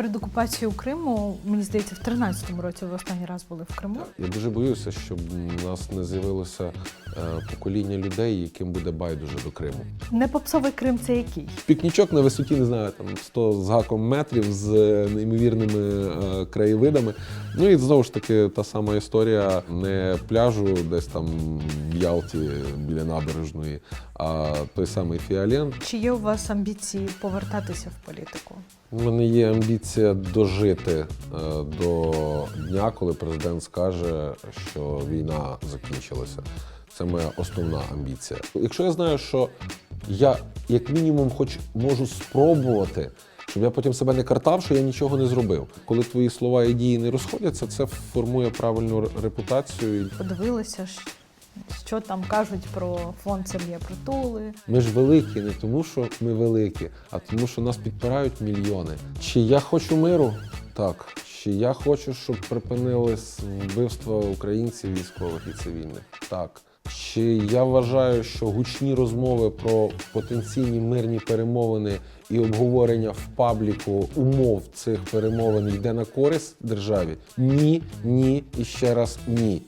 Перед окупацією Криму, мені здається, в 13-му році ви останній раз були в Криму. Я дуже боюся, щоб у нас не з'явилося покоління людей, яким буде байдуже до Криму. Не попсовий Крим це який? Пікнічок на висоті, не знаю, там 100 з гаком метрів з е, неймовірними е, краєвидами. Ну і знову ж таки та сама історія не пляжу десь там в Ялті біля набережної, а той самий Фіален. Чи є у вас амбіції повертатися в політику? У мене є амбіція дожити е, до дня, коли президент скаже, що війна закінчилася. Це моя основна амбіція. Якщо я знаю, що я як мінімум хоч можу спробувати, щоб я потім себе не картав, що я нічого не зробив. Коли твої слова і дії не розходяться, це формує правильну репутацію. Подивилися, ж, що там кажуть про фонд Сергія Притули. Ми ж великі не тому, що ми великі, а тому, що нас підпирають мільйони. Чи я хочу миру? Так. Чи я хочу, щоб припинились вбивства українців, військових і цивільних? Так. Чи я вважаю, що гучні розмови про потенційні мирні перемовини і обговорення в пабліку умов цих перемовин йде на користь державі? Ні, ні і ще раз ні.